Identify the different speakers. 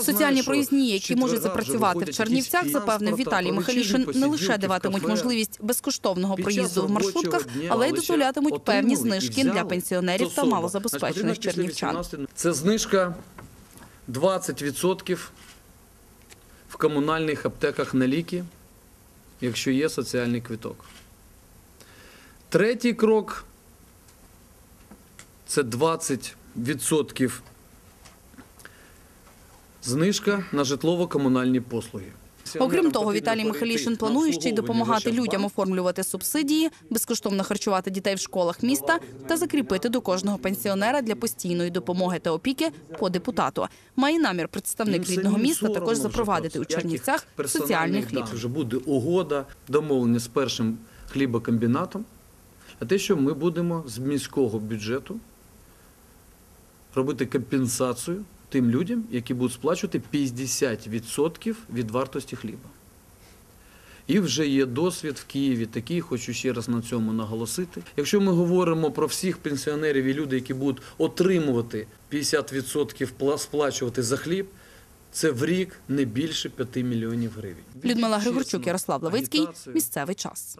Speaker 1: Соціальні проїзні, які можуть запрацювати в Чернівцях, запевнив Віталій Михайлішин, не лише даватимуть можливість безкоштовного проїзду в маршрутках, але й дозволятимуть певні знижки для пенсіонерів та малозабезпечених чернівчан.
Speaker 2: Це знижка 20% в комунальних аптеках на ліки, якщо є соціальний квиток. Третій крок це 20% знижка на житлово-комунальні послуги.
Speaker 1: Окрім того, Віталій Михайлішин планує ще й допомагати людям оформлювати субсидії, безкоштовно харчувати дітей в школах міста та закріпити до кожного пенсіонера для постійної допомоги та опіки по депутату. Має намір представник рідного міста також запровадити у. Чернівцях соціальний хліб.
Speaker 2: Вже буде угода, домовлення з першим хлібокомбінатом, а те, що ми будемо з міського бюджету робити компенсацію тим людям, які будуть сплачувати 50% від вартості хліба. І вже є досвід в Києві такий, хочу ще раз на цьому наголосити. Якщо ми говоримо про всіх пенсіонерів і люди, які будуть отримувати 50% сплачувати за хліб, це в рік не більше 5 мільйонів гривень.
Speaker 1: Людмила Григорчук, Ярослав Лавицький. Місцевий час.